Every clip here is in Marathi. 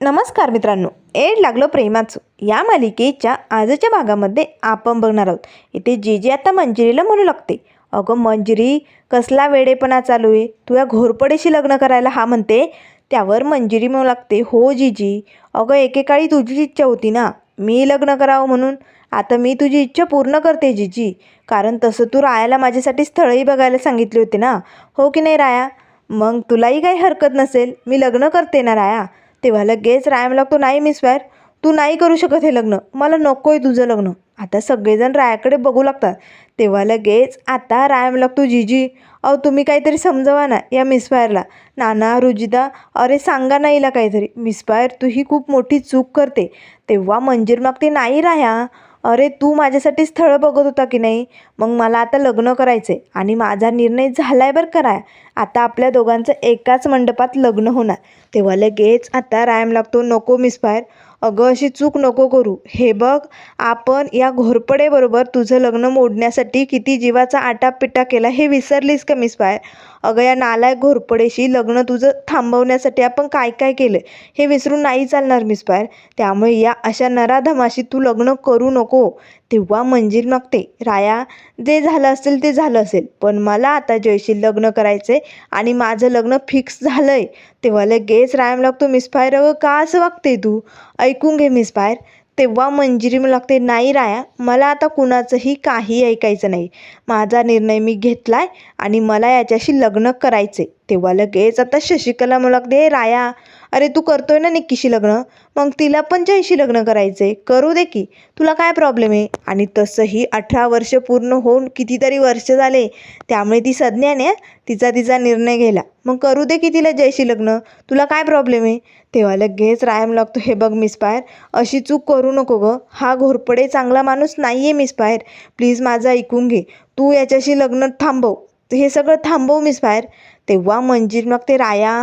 नमस्कार मित्रांनो एड लागलो प्रेमाचं. या मालिकेच्या आजच्या भागामध्ये आपण बघणार आहोत. इथे जीजी आता मंजिरीला म्हणू लागते. अगं मंजिरी कसला वेडेपणा चालू आहे? तू या घोरपडेशी लग्न करायला हा म्हणते. त्यावर मंजिरी म्हणू लागते हो जीजी अगं एकेकाळी तुझी इच्छा होती ना? मी लग्न करावं म्हणून? आता मी तुझी इच्छा पूर्ण करते जीजी. कारण तसं तू रायाला माझ्यासाठी स्थळही बघायला सांगितले होते ना? हो की नाही राया? मग तुलाही काही हरकत नसेल? मी लग्न करते ना राया? तेव्हा लगेच राया लागतो नाही मिस वॅर तू नाही करू शकत हे लग्न. मला नको आहे तुझं लग्न. आता सगळेजण रायाकडे बघू लागतात. तेव्हा लगेच आता राया लागतो जीजी अहो तुम्ही काहीतरी समजवा ना या मिसफायरला नाना रुजिदा अरे सांगा ना हिला काहीतरी. मिसफायर तू ही खूप मोठी चूक करते. तेव्हा मंजीर मागते नाही राया अरे तू माझ्यासाठी स्थळं बघत होता की नाही? मग मला आता लग्न करायचं आहे आणि माझा निर्णय झाला आहे बरं कराय आता आपल्या दोघांचं एकाच मंडपात लग्न होणार. तेव्हा लगेच आता रायम लागतो नको मिसफायर. अगं अशी चूक नको करू. हे बघ आपण या घोरपडेबरोबर तुझं लग्न मोडण्यासाठी किती जीवाचा आटापिटा केला हे विसरलीस का मिस पाय अगं या नालायक घोरपडेशी लग्न तुझं थांबवण्यासाठी आपण काय काय केलं? हे विसरून नाही चालणार मिस पायर त्यामुळे या अशा नराधमाशी तू लग्न करू नको. तेव्हा मंजिल मागते राया जे झालं असेल ते झालं असेल पण मला आता जयशी लग्न करायचं आहे आणि माझं लग्न फिक्स झालं आहे तेव्हा लगेच रायम लागतो मिसफायर अगं का असं वागते तू? ऐकून घे मिसफायर तेव्हा मंजिरी मला लागते नाही राया मला आता कुणाचंही काही ऐकायचं नाही. माझा निर्णय मी घेतला आहे आणि मला याच्याशी लग्न करायचे तेव्हा लगेच आता शशिकला मला लागते राया अरे तू करतोय ना निक्कीशी लग्न? मग तिला पण जयशी लग्न आहे करू दे की. तुला काय प्रॉब्लेम आहे आणि तसंही अठरा वर्ष पूर्ण होऊन कितीतरी वर्ष झाले. त्यामुळे ती सज्ञाने तिचा तिचा निर्णय घ्यायला. मग करू दे की तिला जयशी लग्न? तुला काय प्रॉब्लेम आहे तेव्हा लगेच रायम लागतो हे बघ मिसपायर अशी चूक करू नको गं. हा घोरपडे चांगला माणूस नाही आहे मिसपायर प्लीज माझं ऐकून घे. तू याच्याशी लग्न थांबव. हे सगळं थांबव मिसपायर तेव्हा मंजीर मग ते राया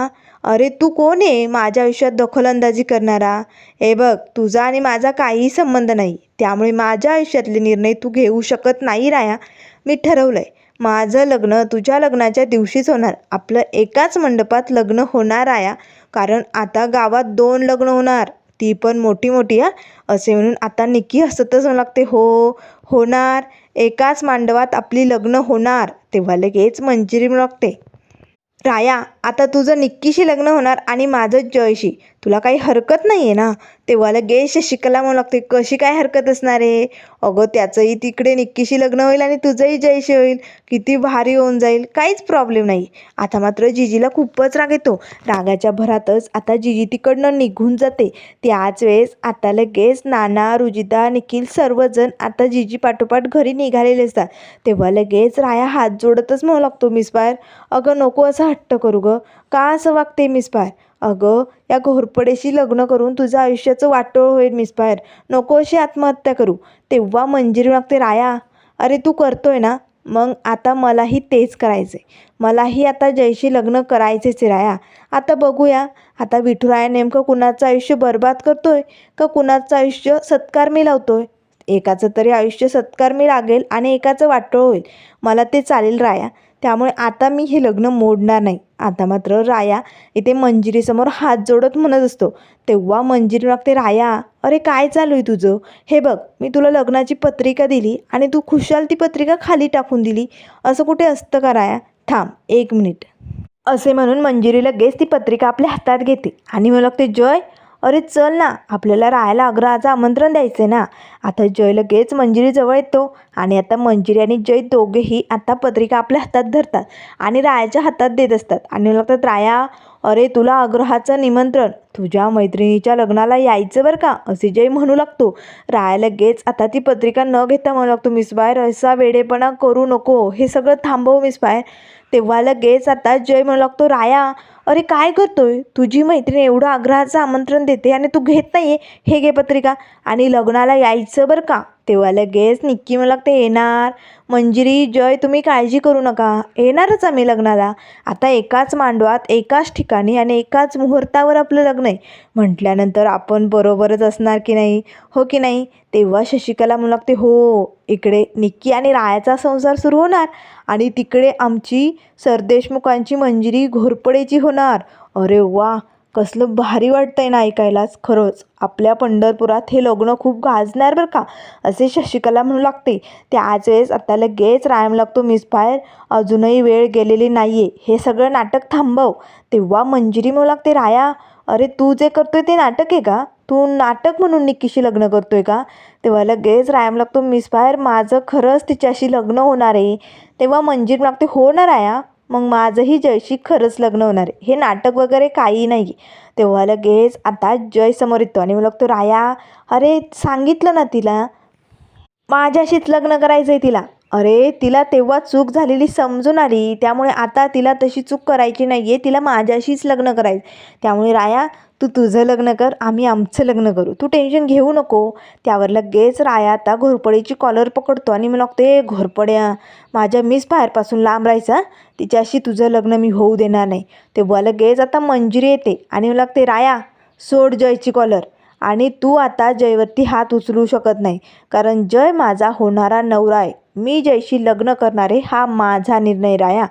अरे तू कोण आहे माझ्या आयुष्यात दखलंदाजी करणारा? हे बघ तुझा आणि माझा काहीही संबंध नाही. त्यामुळे माझ्या आयुष्यातले निर्णय तू घेऊ शकत नाही राया. मी ठरवलं आहे माझं लग्न तुझ्या लग्नाच्या दिवशीच होणार. आपलं एकाच मंडपात लग्न होणार आया कारण आता गावात दोन लग्न होणार. ती पण मोठी मोठी हा. असे म्हणून आता निक्की हसतच म्हणू लागते हो होणार. एकाच मांडवात आपली लग्न होणार. तेव्हा लगेच मंजिरी म्हणू लागते राया आता तुझं निक्कीशी लग्न होणार आणि माझं जयशी. तुला काही हरकत नाही आहे ना? तेव्हा लगेच शशिकला म्हणू लागते कशी काय हरकत असणार आहे? अगं त्याचंही तिकडे निक्कीशी लग्न होईल आणि तुझंही जयशी होईल. किती भारी होऊन जाईल. काहीच प्रॉब्लेम नाही. आता मात्र जिजीला खूपच राग येतो. रागाच्या भरातच आता जिजी तिकडनं निघून जाते. त्याच वेळेस आता लगेच नाना रुजिता निखिल सर्वजण आता जिजी पाठोपाठ घरी निघालेले असतात. तेव्हा लगेच राया हात जोडतच म्हणू लागतो मिसबायर अगं नको असं हट्ट करू गं. का असं वागते मिसबायर अगं या घोरपडेशी लग्न करून तुझं आयुष्याचं वाटोळ होईल मिसबायर नको अशी आत्महत्या करू. तेव्हा मंजिरी मागते राया अरे तू करतोय ना? मग आता मलाही तेच करायचं आहे मलाही आता जयशी लग्न करायचेच राया. आता बघूया. आता विठुराया नेमकं कुणाचं आयुष्य बर्बाद करतोय का कुणाचं आयुष्य सत्कार मी लावतोय? एकाचं तरी आयुष्य सत्कार मी लागेल आणि एकाचं वाटोळ होईल. मला ते चालेल राया. त्यामुळे आता मी हे लग्न मोडणार नाही. आता मात्र राया इथे मंजिरीसमोर हात जोडत म्हणत असतो. तेव्हा मंजिरी लागते राया अरे काय चालू आहे तुझं? हे बघ मी तुला लग्नाची पत्रिका दिली आणि तू खुशाल ती पत्रिका खाली टाकून दिली. असं कुठे असतं का राया? थांब एक मिनिट. असे म्हणून मंजिरी लगेच ती पत्रिका आपल्या हातात घेते आणि मला लागते जय अरे चल ना आपल्याला राहायला अग्रहाचं आमंत्रण द्यायचं आहे ना. आता जय लगेच मंजिरी जवळ येतो आणि आता मंजिरी आणि जय दोघेही आता पत्रिका आपल्या हातात धरतात आणि रायाच्या हातात देत असतात. आणि मला लागतात राया अरे तुला आग्रहाचं निमंत्रण तुझ्या मैत्रिणीच्या लग्नाला यायचं बरं का? असे जय म्हणू लागतो. राया लगेच आता ती पत्रिका न घेता म्हणू लागतो मिस बाहेर असा वेडेपणा करू नको. हे सगळं थांबव मिसबायर तेव्हा लगेच आता जय म्हणू लागतो राया अरे काय करतोय? तुझी मैत्रीण एवढं आग्रहाचं आमंत्रण देते आणि तू घेत नाही हे घे पत्रिका. आणि लग्नाला यायचं बरं का? तेव्हा लगेच निक्की मला लागते येणार. मंजिरी जय तुम्ही काळजी करू नका. येणारच आम्ही लग्नाला. आता एकाच मांडवात एकाच ठिकाणी आणि एकाच मुहूर्तावर आपलं लग्न आहे. म्हटल्यानंतर आपण बरोबरच असणार की नाही? हो की नाही? तेव्हा शशिकला म्हणू लागते हो इकडे निक्की आणि रायाचा संसार सुरू होणार. आणि तिकडे आमची सरदेशमुखांची मंजिरी घोरपडेची होणार. अरे वा! कसलं भारी वाटतंय ना ऐकायलाच. खरंच आपल्या पंढरपुरात हे लग्न खूप गाजणार बरं का? असे शशिकला म्हणू लागते. त्याच वेळेस आता लगेच रायम लागतो मिसफायर अजूनही वेळ गेलेली नाही आहे हे सगळं नाटक थांबव. तेव्हा मंजिरी म्हणू लागते राया अरे तू जे करतोय ते नाटक आहे का? तू नाटक म्हणून निक्कीशी लग्न करतोय का? तेव्हा लगेच रायम लागतो मिसफायर माझं खरंच तिच्याशी लग्न होणार आहे. तेव्हा मंजिरी लागते हो ना राया. मग माझंही जयशी खरंच लग्न होणार आहे. हे नाटक वगैरे काही नाही. तेव्हा लगेच आता जय समोर येतो आणि मला लागतो राया अरे सांगितलं ना तिला माझ्याशीच लग्न करायचं आहे तिला. अरे तिला तेव्हा चूक झालेली समजून आली. त्यामुळे आता तिला तशी चूक करायची नाही आहे तिला माझ्याशीच लग्न करायचं त्यामुळे राया तू तुझं लग्न कर आम्ही आमचं लग्न करू. तू टेन्शन घेऊ नको. त्यावर लगेच राया आता घोरपडीची कॉलर पकडतो आणि मी लागते घोरपड्या माझ्या मिस बाहेरपासून लांब राहायचा तिच्याशी तुझं लग्न मी होऊ देणार नाही. तेव्हा लगेच आता मंजिरी येते आणि मला लागते राया सोड जयची कॉलर आणि तू आता जयवरती हात उचलू शकत नाही. कारण जय माझा होणारा नवरा आहे. मी जयशी लग्न करणारे हा माझा निर्णय राया.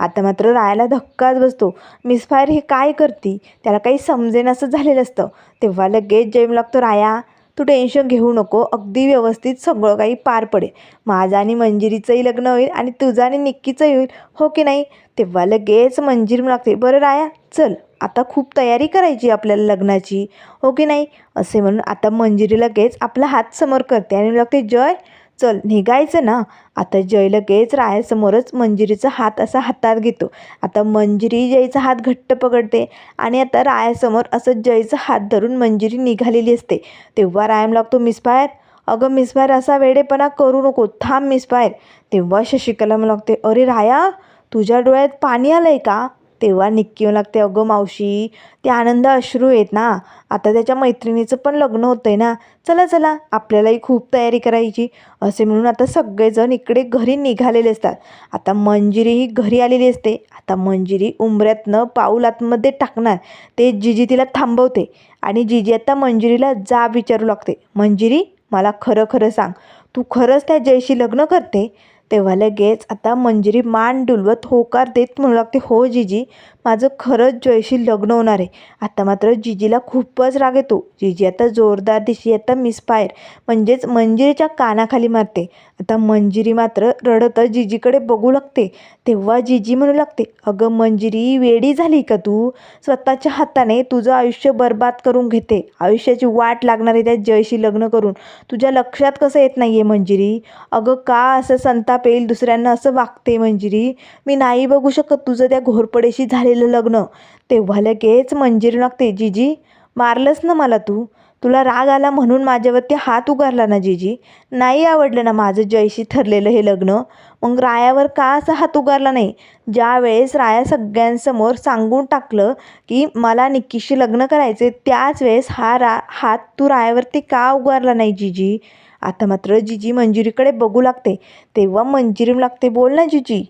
आता मात्र रायाला धक्काच बसतो. मिसफायर हे काय करती? त्याला काही समजेनासं झालेलं असतं. तेव्हा लगेच जय लागतो राया तू टेन्शन घेऊ नको. अगदी व्यवस्थित सगळं काही पार पडेल. माझं आणि मंजिरीचंही लग्न होईल आणि तुझं आणि निक्कीचंही होईल. हो की नाही? तेव्हा लगेच मंजिरी लागते बरं राया चल. आता खूप तयारी करायची आपल्याला लग्नाची. हो की नाही? असे म्हणून आता मंजिरी लगेच आपला हात समोर करते आणि लागते जय चल निघायचं ना? आता जय लगेच रायासमोरच मंजिरीचा हात असा हातात घेतो. आता मंजिरी जयचा हात घट्ट पकडते आणि आता रायासमोर असं जयचा हात धरून मंजिरी निघालेली असते. तेव्हा रायम लागतो मिसफायर अगं मिसफायर असा वेडेपणा करू नको. थांब मिसफायर तेव्हा शशिकला लागते अरे राया तुझ्या डोळ्यात पाणी आलं आहे का? तेव्हा निक्की येऊ लागते. अगं मावशी ते आनंद अश्रू आहेत ना. आता त्याच्या मैत्रिणीचं पण लग्न होतं आहे ना. चला चला आपल्यालाही खूप तयारी करायची. असे म्हणून आता सगळेजण इकडे घरी निघालेले असतात. आता मंजिरी ही घरी आलेली असते. आता मंजिरी उंबऱ्यातनं पाऊल आतमध्ये टाकणार. ते जिजी तिला थांबवते. आणि जिजी आता मंजिरीला जा विचारू लागते. मंजिरी मला खरं खरं सांग. तू खरंच त्या जयशी लग्न करते? तेव्हा लगेच आता मंजिरी मान डुलवत होकार देत म्हणू लागते हो जीजी माझं खरंच जयशी लग्न होणार आहे. आता मात्र जिजीला खूपच राग येतो. जिजी आता जोरदार दिशी आता मिसफायर म्हणजेच मंजिरीच्या कानाखाली मारते. आता मंजिरी मात्र रडतच जिजीकडे बघू लागते. तेव्हा जिजी म्हणू लागते अगं मंजिरी वेडी झाली का तू? स्वतःच्या हाताने तुझं आयुष्य बर्बाद करून घेते. आयुष्याची वाट लागणार आहे त्या जयशी लग्न करून. तुझ्या लक्षात कसं येत नाही आहे मंजिरी? अगं का असं संताप येईल दुसऱ्यांना असं वागते मंजिरी? मी नाही बघू शकत तुझं त्या घोरपडेशी झालेलं लग्न. तेव्हा लगेच मंजिरी लागते जिजी. मारलंस ना मला तू. तुला राग आला म्हणून माझ्यावरती हात उगारला ना जिजी. नाही आवडलं ना माझं जयशी ठरलेलं हे लग्न. मग रायावर का असा हात उगारला नाही? ज्या वेळेस राया सगळ्यांसमोर सांगून टाकलं की मला निक्कीशी लग्न करायचे त्याच वेळेस हा रा हात तू रायावरती का उगारला नाही जिजी? आता मात्र जिजी मंजिरीकडे बघू लागते. तेव्हा मंजिरी लागते बोल ना जिजी.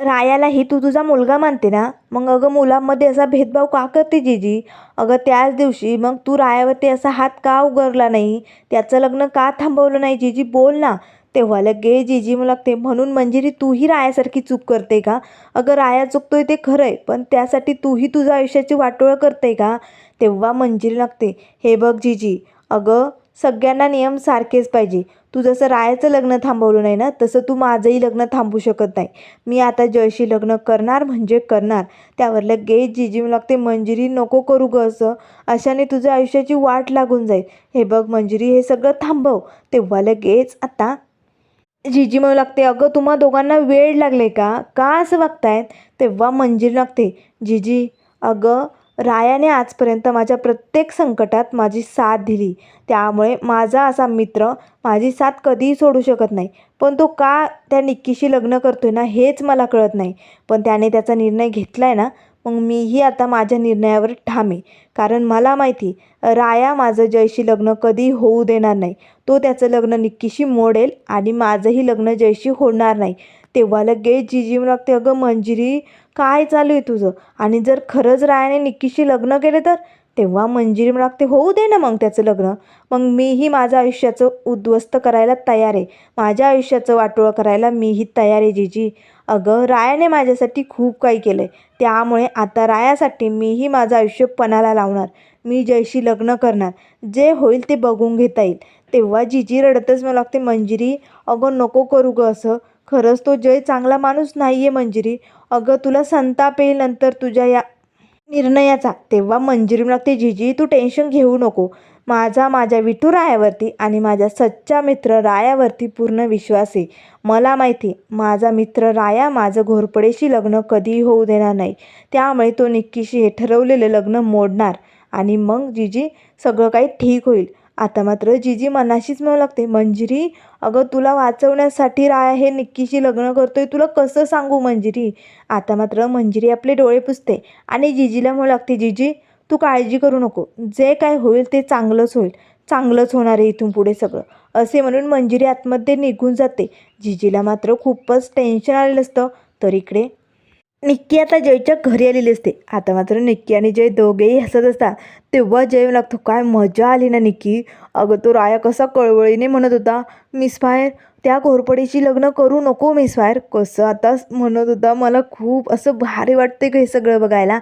रायालाही तू तुझा मुलगा मानते ना? मग अगं मुलांमध्ये असा भेदभाव का करते जीजी? अगं त्याच दिवशी मग तू रायावरती असा हात का उगरला नाही? त्याचं लग्न का थांबवलं नाही जीजी? बोल ना. तेव्हा लगे जिजी मला लागते म्हणून मंजिरी तूही रायासारखी चूक करते का? अगं राया चुकतोय ते खरं आहे पण त्यासाठी तूही तुझ्या आयुष्याची वाटोळं करते का? तेव्हा मंजिरी लागते. हे बघ जीजी अगं सगळ्यांना नियम सारखेच पाहिजे. तू जसं रायाचं लग्न थांबवलं नाही ना तसं तू माझंही लग्न थांबवू शकत नाही. मी आता जयशी लग्न करणार म्हणजे करणार. त्यावर लगेच जिजी लागते मंजिरी नको करू ग असं. अशाने तुझ्या आयुष्याची वाट लागून जाईल. हे बघ मंजिरी हे सगळं थांबव. तेव्हा लगेच आता जिजी म्हणू लागते. अगं तुम्हा दोघांना वेळ लागले का? का असं वागतायत? तेव्हा मंजिरी लागते. जिजी अगं रायाने आजपर्यंत माझ्या प्रत्येक संकटात माझी साथ दिली. त्यामुळे माझा असा मित्र माझी साथ कधीही सोडू शकत नाही. पण तो का त्या निक्कीशी लग्न करतोय ना हेच मला कळत नाही. पण त्याने त्याचा निर्णय घेतला आहे ना मग मीही आता माझ्या निर्णयावर ठामे. कारण मला माहिती राया माझं जयशी लग्न कधी होऊ देणार नाही. तो त्याचं लग्न निक्कीशी मोडेल आणि माझंही लग्न जयशी होणार नाही. तेव्हा लगेच जिजी लागते अगं मंजिरी काय चालू आहे तुझं? आणि जर खरंच रायाने निक्कीशी लग्न केले तर? तेव्हा मंजिरी लागते होऊ दे ना मग त्याचं लग्न. मग मीही माझं आयुष्याचं उद्ध्वस्त करायला तयार आहे. माझ्या आयुष्याचं वाटोळं करायला मीही तयार आहे जीजी. अगं रायाने माझ्यासाठी खूप काही केलं आहे त्यामुळे आता रायासाठी मीही माझं आयुष्य पणाला लावणार. मी जयशी लग्न करणार. जे होईल ते बघून घेता येईल. तेव्हा जीजी रडतच मला लागते मंजिरी अगं नको करू गं असं. खरंच तो जय चांगला माणूस नाही आहे मंजिरी. अगं तुला संताप येईल नंतर तुझ्या या निर्णयाचा. तेव्हा मंजिरी लागते जिजी तू टेन्शन घेऊ नको. माझा माझ्या विठू रायावरती आणि माझ्या सच्चा मित्र रायावरती पूर्ण विश्वास आहे. मला माहिती माझा मित्र राया माझं घोरपडेशी लग्न कधीही होऊ देणार नाही. त्यामुळे तो निक्कीशी हे ठरवलेलं लग्न मोडणार. आणि मग जिजी सगळं काही ठीक होईल. आता मात्र जिजी मनाशीच म्हणू लागते मंजिरी अगं तुला वाचवण्यासाठी राया हे निक्कीशी लग्न करतोय तुला कसं सांगू मंजिरी? आता मात्र मंजिरी आपले डोळे पुसते आणि जिजीला म्हणू लागते जिजी तू काळजी करू नको. जे काय होईल ते चांगलंच होईल. चांगलंच होणार आहे इथून पुढे सगळं. असे म्हणून मंजिरी आतमध्ये निघून जाते. जिजीला मात्र खूपच टेन्शन आलेलं असतं. तर इकडे निक्की आता जयच्या घरी आलेली असते. आता मात्र निक्की आणि जय दोघेही हसत असतात. तेव्हा जय लागतो काय मजा आली ना निक्की. अगं तो राया कसा कळवळीने म्हणत होता मिस फायर त्या घोरपडीशी लग्न करू नको मिस फायर कसं आता म्हणत होता मला खूप असं भारी वाटते हे सगळं बघायला.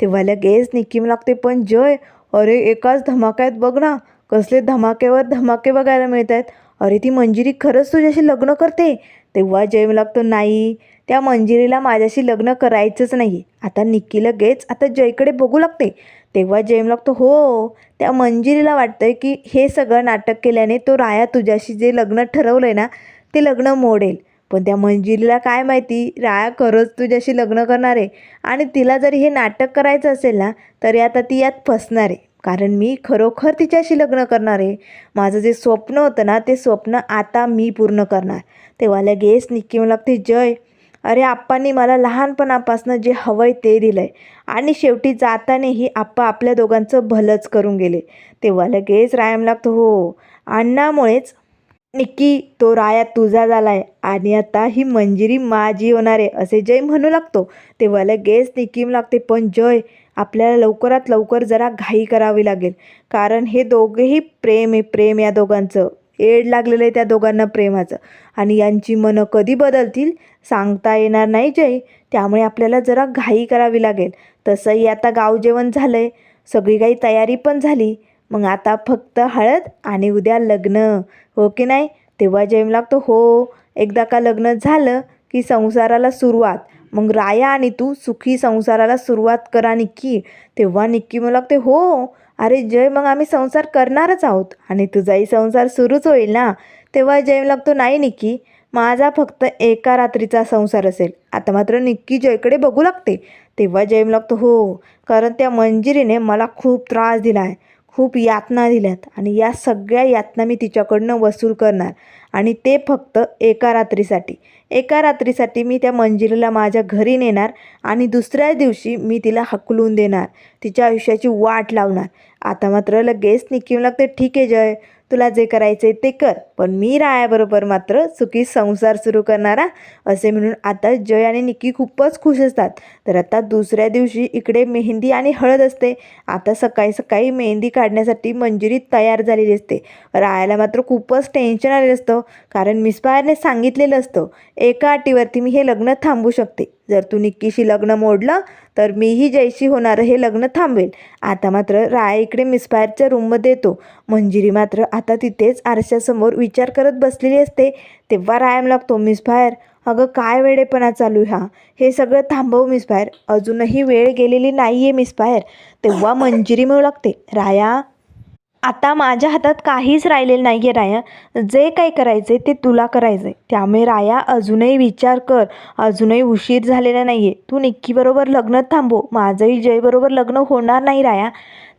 तेव्हा लगेच निक्की लागते पण जय अरे एकाच धमाक्यात बघ ना. कसले धमाक्यावर धमाके बघायला मिळत आहेत अरे ती मंजिरी खरंच तुझ्याशी लग्न करते. तेव्हा जय लागतो नाही. त्या मंजिरीला माझ्याशी लग्न करायचंच नाही. आता निक्की लगेच आता जयकडे बघू लागते. तेव्हा जय लागतो हो त्या मंजिरीला वाटतंय की हे सगळं नाटक केल्याने तो राया तुझ्याशी जे लग्न ठरवलं आहे ना ते लग्न मोडेल. पण त्या मंजिरीला काय माहिती राया खरंच तुझ्याशी लग्न करणार आहे. आणि तिला जरी हे नाटक करायचं असेल ना तरी आता ती यात फसणार आहे. कारण मी खरोखर तिच्याशी लग्न करणार आहे. माझं जे स्वप्न होतं ना ते स्वप्न आता मी पूर्ण करणार. तेव्हा लगेच निक्की लागते जय अरे आप्पांनी मला लहानपणापासून जे हवं आहे ते दिलं आहे आणि शेवटी जातानेही आप्पा आपल्या दोघांचं भलंच करून गेले. तेव्हा लगेच रायम लागतो हो अण्णामुळेच निक्की तो राया तुझा झाला आहे आणि आता ही मंजिरी माझी होणार आहे असे जय म्हणू लागतो. तेव्हा लगेच निकीम लागते पण जय आपल्याला लवकरात लवकर जरा घाई करावी लागेल. कारण हे दोघेही प्रेम आहे प्रेम या दोघांचं. एड लागलेलं आहे त्या दोघांना प्रेमाचं. आणि यांची मनं कधी बदलतील सांगता येणार नाही जय. त्यामुळे आपल्याला जरा घाई करावी लागेल. तसंही आता गाव जेवण झालं आहे सगळी काही तयारी पण झाली. मग आता फक्त हळद आणि उद्या लग्न. हो की नाही? तेव्हा जयम लागतो. हो एकदा का लग्न झालं की संसाराला सुरुवात. मग राया आणि तू सुखी संसाराला सुरुवात करा निक्की. तेव्हा निक्की मग लागते हो अरे जय मग आम्ही संसार करणारच आहोत. आणि तुझाही संसार सुरूच होईल ना? तेव्हा जय लागतो नाही निक्की माझा फक्त एका रात्रीचा संसार असेल. आता मात्र निक्की जयकडे बघू लागते. तेव्हा जयम लागतो हो कारण त्या मंजिरीने मला खूप त्रास दिला आहे. खूप यातना दिल्यात आणि या सगळ्या यातना मी तिच्याकडनं वसूल करणार. आणि ते फक्त एका रात्रीसाठी. एका रात्रीसाठी मी त्या मंजिरीला माझ्या घरी नेणार आणि दुसऱ्या दिवशी मी तिला हकलून देणार. तिच्या आयुष्याची वाट लावणार. आता मात्र लगेच निक्की ते ठीक आहे जय. तुला जे करायचे ते कर. पण मी रायाबरोबर मात्र सुखी संसार सुरू करणारा असे म्हणून आता जय आणि निकी खूपच खुश असतात. तर आता दुसऱ्या दिवशी इकडे मेहंदी आणि हळद असते. आता सकाळी सकाळी मेहंदी काढण्यासाठी मंजिरी तयार झालेली असते. रायाला मात्र खूपच टेन्शन आलेलं असतं. कारण मिसबायरने सांगितलेलं असतं. एका अटीवरती मी हे लग्न थांबू शकते. जर तू निक्कीशी लग्न मोडलं तर मीही जयशी होणारं हे लग्न थांबवेल आता मात्र राय इकडे मिसफायरच्या रूममध्ये येतो. मंजिरी मात्र आता तिथेच आरशासमोर विचार करत बसलेली असते. तेव्हा रायम लागतो मिसफायर अगं काय वेळेपणा चालू हा? हे सगळं थांबव मिसफायर अजूनही वेळ गेलेली नाही आहे मिसफायर तेव्हा मंजिरी मिळू लागते राया आता माझ्या हातात काहीच राहिलेलं नाही आहे राया. जे काही करायचं आहे ते तुला करायचं आहे त्यामुळे राया अजूनही विचार कर. अजूनही उशीर झालेला नाही आहे तू निक्कीबरोबर लग्न थांबव. माझंही जयबरोबर लग्न होणार नाही राया.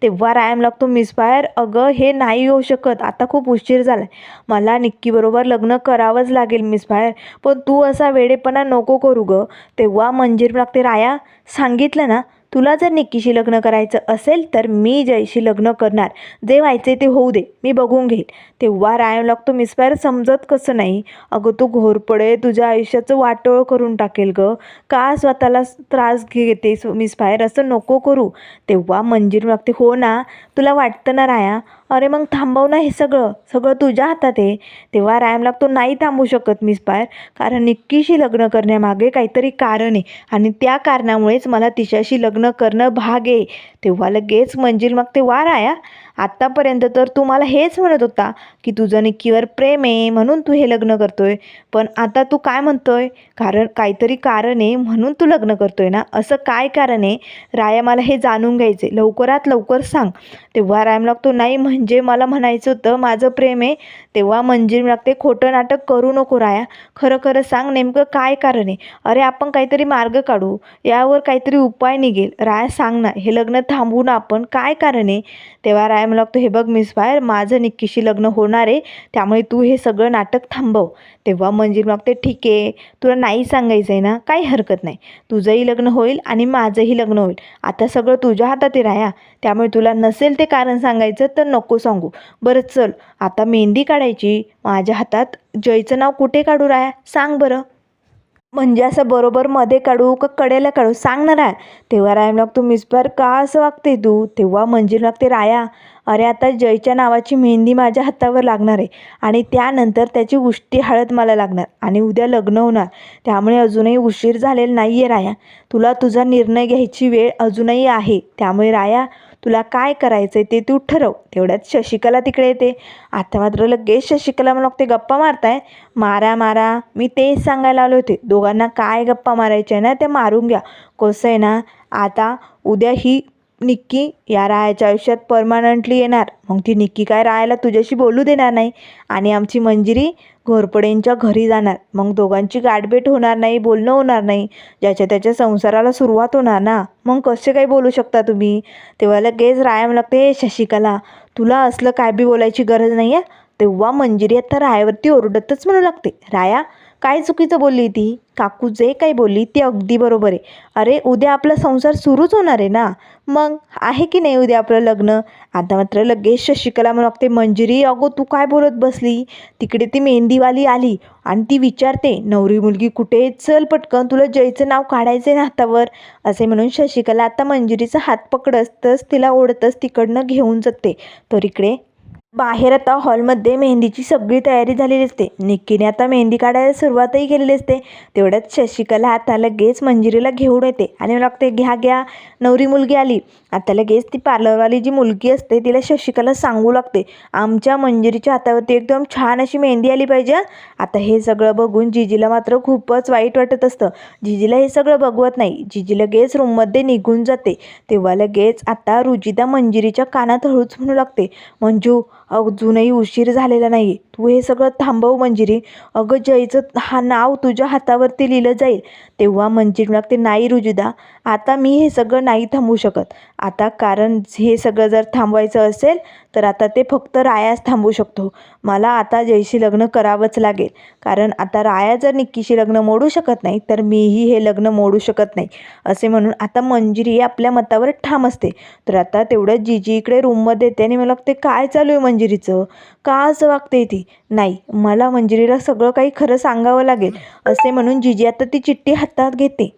तेव्हा रायाम लागतो मिसफायर अगं हे नाही होऊ शकत. आता खूप उशीर झाला आहे मला निक्कीबरोबर लग्न करावंच लागेल मिसफायर पण तू असा वेडेपणा नको करू गं. तेव्हा मंजीर लागते राया सांगितलं ना तुला जर निक्कीशी लग्न करायचं असेल तर मी जयशी लग्न करणार. जे व्हायचे ते होऊ दे मी बघून घेईल. तेव्हा रायम लागतो मिसफायर समजत कसं नाही. अगं तू घोरपडे तुझ्या आयुष्याचं वाटोळ करून टाकेल गं. का स्वतःला त्रास घेते मिसफायर असं नको करू. तेव्हा मंजिरी लागते हो ना तुला वाटतं ना राया? अरे मग थांबव ना हे सगळं. सगळं तुझ्या हातात आहे. तेव्हा रॅम लागतो नाही थांबू शकत मिसफायर कारण निक्कीशी लग्न करण्यामागे काहीतरी कारण आहे. आणि त्या कारणामुळेच मला तिच्याशी लग्न करणं भाग आहे. तेव्हा लगेच मंजिल मग ते वार आया. आत्तापर्यंत तर तू मला हेच म्हणत होता की तुझं निक्कीवर प्रेम आहे म्हणून तू हे लग्न करतोय. पण आता तू काय म्हणतोय? कारण काहीतरी कारण आहे म्हणून तू लग्न करतोय ना? असं काय कारण आहे? राया मला हे जाणून घ्यायचे. लवकरात लवकर सांग. तेव्हा रायम लागतो नाही म्हणजे मला म्हणायचं होतं माझं प्रेम आहे. तेव्हा मंजिल लागते खोटं नाटक करू नको राया. खरं खरं सांग नेमकं काय कारण आहे? अरे आपण काहीतरी मार्ग काढू. यावर काहीतरी उपाय निघेल. राया सांग ना. हे लग्न थांबू ना आपण. काय कारण आहे? तेव्हा राया मला लागतो. हे बघ मिस बाहेर माझं निक्कीशी लग्न होणार आहे. त्यामुळे तू हे सगळं नाटक थांबव. तेव्हा म्हणजे मग ते ठीक आहे तुला नाही सांगायचं आहे ना काही हरकत नाही. तुझंही लग्न होईल आणि माझंही लग्न होईल. आता सगळं तुझ्या हातात आहे राया त्यामुळे तुला नसेल ते कारण सांगायचं तर नको सांगू. बरं चल. आता मेहंदी काढायची. माझ्या हातात जयचं नाव कुठे काढू राया? सांग बरं. म्हणजे असं बरोबर मध्ये काढू का कडेला काढू? सांग ना राया. तेव्हा राया लागतो मिसबार का असं वागते तू? तेव्हा मंजिल लागते राया अरे आता जयच्या नावाची मेहंदी माझ्या हातावर लागणार आहे आणि त्यानंतर त्याची उष्टी हळद मला लागणार आणि उद्या लग्न होणार. त्यामुळे अजूनही उशीर झालेला नाही आहे राया. तुला तुझा निर्णय घ्यायची वेळ अजूनही आहे. त्यामुळे राया तुला काय करायचं आहे ते तू ठरव. तेवढ्यात शशिकला तिकडे येते. आता मात्र लगेच शशिकला मला ते गप्पा मारताय. मारा मारा. मी तेच सांगायला आले होते. दोघांना काय गप्पा मारायच्या ना ते मारून घ्या. कसं आहे ना आता उद्या ही निक्की या रायाच्या आयुष्यात परमानंटली येणार. मग ती निक्की काय रायाला तुझ्याशी बोलू देणार नाही आणि आमची मंजिरी घोरपडेंच्या घरी जाणार. मग दोघांची गाठभेट होणार नाही बोलणं होणार नाही. ज्याच्या त्याच्या संसाराला सुरुवात होणार ना? मग कसे काही बोलू शकता तुम्ही? तेव्हा लगेच राया लागते हे शशिकला तुला असलं काय बी बोलायची गरज नाही आहे तेव्हा मंजिरी आता रायावरती ओरडतच म्हणू लागते. राया काय चुकीचं बोलली ती? काकू जे काही बोलली ते अगदी बरोबर आहे. अरे उद्या आपला संसार सुरूच होणार आहे ना? मग आहे की नाही उद्या आपलं लग्न? आता मात्र लगेच शशिकला म्हणू लागते मंजिरी अगो तू काय बोलत बसली? तिकडे ती मेहंदीवाली आली आणि ती विचारते नवरी मुलगी कुठे चल पटकन तुला जयचं नाव काढायचं आहे ना हातावर? असे म्हणून शशिकला आता मंजिरीचा हात पकडतच तिला ओढतच तिकडनं घेऊन जाते. तर इकडे बाहेर आता हॉलमध्ये मेहंदीची सगळी तयारी झालेली असते. निक्कीने आता मेहंदी काढायला सुरुवातही केलेली असते. तेवढ्यात शशिकला आता लगेच मंजिरीला घेऊन येते आणि मला लागते घ्या घ्या नवरी मुलगी आली. आता लगेच ती पार्लरवाली जी मुलगी असते तिला शशिकला सांगू लागते आमच्या मंजिरीच्या हातावरती एकदम छान अशी मेहंदी आली पाहिजे आता हे सगळं बघून जिजीला मात्र खूपच वाईट वाटत असतं. जिजीला हे सगळं बघवत नाही. जिजी लगेच रूममध्ये निघून जाते. तेव्हा लगेच आता रुजिता मंजिरीच्या कानात हळूच म्हणू लागते मंजू अजूनही उशीर झालेला नाही. तू हे सगळं थांबव मंजिरी. अगं जयचं हा नाव तुझ्या हातावरती लिहिलं जाईल. तेव्हा मंजिरी ते नाही रुजुदा आता मी हे सगळं नाही थांबवू शकत. आता कारण हे सगळं जर थांबवायचं असेल तर आता ते फक्त रायाच थांबवू शकतो. मला आता जयशी लग्न करावंच लागेल. कारण आता राया जर निक्कीशी लग्न मोडू शकत नाही तर मीही हे लग्न मोडू शकत नाही असे म्हणून आता मंजिरी आपल्या मतावर ठाम असते. तर आता तेवढं जीजी इकडे रूममध्ये येते आणि मला लागते काय चालू आहे मंजिरीचं? का असं वागते ती? नाही मला मंजिरीला सगळं काही खरं सांगावं लागेल. असे म्हणून जीजी आता ती चिठ्ठी हातात घेते.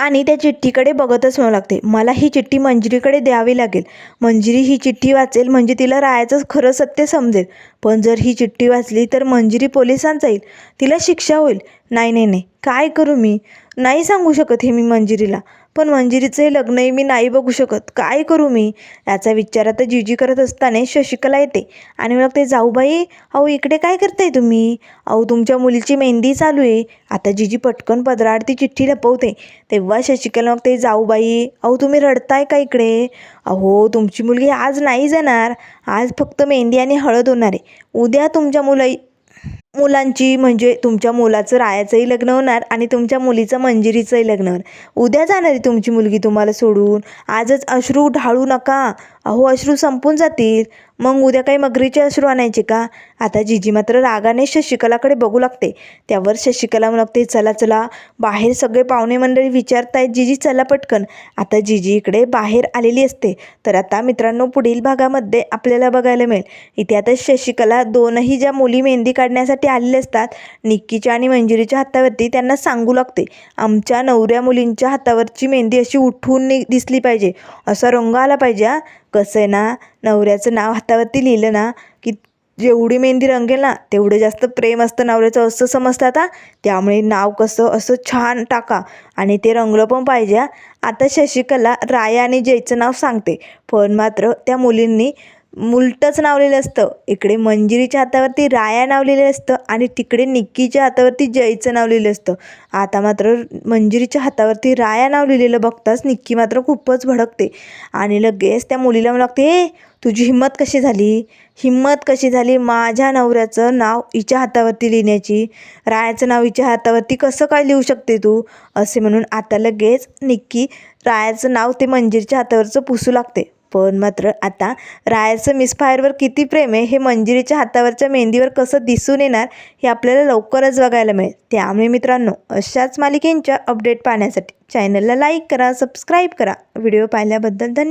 आणि त्या चिठ्ठीकडे बघतच म्हणू लागते. मला ही चिठ्ठी मंजिरीकडे द्यावी लागेल. मंजिरी ही चिठ्ठी वाचेल म्हणजे तिला रायाचं खरं सत्य समजेल. पण जर ही चिठ्ठी वाचली तर मंजिरी पोलिसांत जाईल. तिला शिक्षा होईल. नाही नाही नाही. काय करू मी? नाही सांगू शकत हे मी मंजिरीला. पण मंजिरीचं हे लग्नही मी नाही बघू शकत. काय करू मी? याचा विचार आता जीजी करत असताना शशिकला येते. आणि मग ते जाऊबाई अहो इकडे काय करताय तुम्ही? अहो तुमच्या मुलीची मेहंदी चालू आहे. आता जीजी पटकन पदराड ती चिठ्ठी लपवते. तेव्हा शशिकला मग ते जाऊबाई अहो तुम्ही रडताय का इकडे? अहो तुमची मुलगी आज नाही जाणार. आज फक्त मेहंदी आणि हळद होणार आहे. उद्या तुमच्या मुलं मुलांची म्हणजे तुमच्या मुलाचं रायाचंही लग्न होणार आणि तुमच्या मुलीचं मंजिरीचंही लग्न होणार. उद्या जाणार आहे तुमची मुलगी तुम्हाला सोडून आजच अश्रू ढाळू नका. अहो अश्रू संपून जातील. मग उद्या काही मगरीचे अश्रू आणायचे का? आता जिजी मात्र रागाने शशिकलाकडे बघू लागते. त्यावर शशिकला म्हणते चला चला. बाहेर सगळे पाहुणे मंडळी विचारतायत जिजी चला पटकन. आता जिजी इकडे बाहेर आलेली असते. तर आता मित्रांनो पुढील भागामध्ये आपल्याला बघायला मिळेल. इथे आता शशिकला दोनही ज्या मुली मेहंदी काढण्यासाठी आलेल्या असतात निक्कीच्या आणि मंजुरीच्या हातावरती त्यांना सांगू लागते. आमच्या नवऱ्या मुलींच्या हातावरची मेहंदी अशी उठून नि दिसली पाहिजे. असा रंग आला पाहिजे कसं आहे ना नवऱ्याचं नाव हातावरती लिहिलं ना की जेवढी मेहंदी रंगेल ना तेवढं जास्त प्रेम असतं नवऱ्याचं असं समजतं आता. त्यामुळे नाव कसं असं छान टाका. आणि ते रंगलं पण पाहिजे आता शशिकला राया आणि जयचं नाव सांगते पण मात्र त्या मुलींनी उलटंच नाव लिहिलं असतं. इकडे मंजिरीच्या हातावरती राया नाव लिहिलं असतं आणि तिकडे निक्कीच्या हातावरती जयचं नाव लिहिलं असतं. आता मात्र मंजिरीच्या हातावरती राया नाव लिहिलेलं बघताच निक्की मात्र खूपच भडकते. आणि लगेच त्या मुलीला म्हणू लागते हे तुझी हिंमत कशी झाली? हिंमत कशी झाली? माझ्या नवऱ्याचं नाव हिच्या हातावरती लिहिण्याची. रायाचं नाव हिच्या हातावरती कसं काय लिहू शकते तू? असे म्हणून आता लगेच निक्की रायाचं नाव ते मंजिरीच्या हातावरचं पुसू लागते. पण मात्र आता रायाचं मिसफायरवर किती प्रेम आहे हे मंजिरीच्या हातावरच्या मेहंदीवर कसं दिसून येणार हे आपल्याला लवकरच बघायला मिळेल. त्यामुळे मित्रांनो अशाच मालिकेंच्या अपडेट पाहण्यासाठी चॅनलला लाईक करा सबस्क्राईब करा. व्हिडिओ पाहिल्याबद्दल धन्यवाद.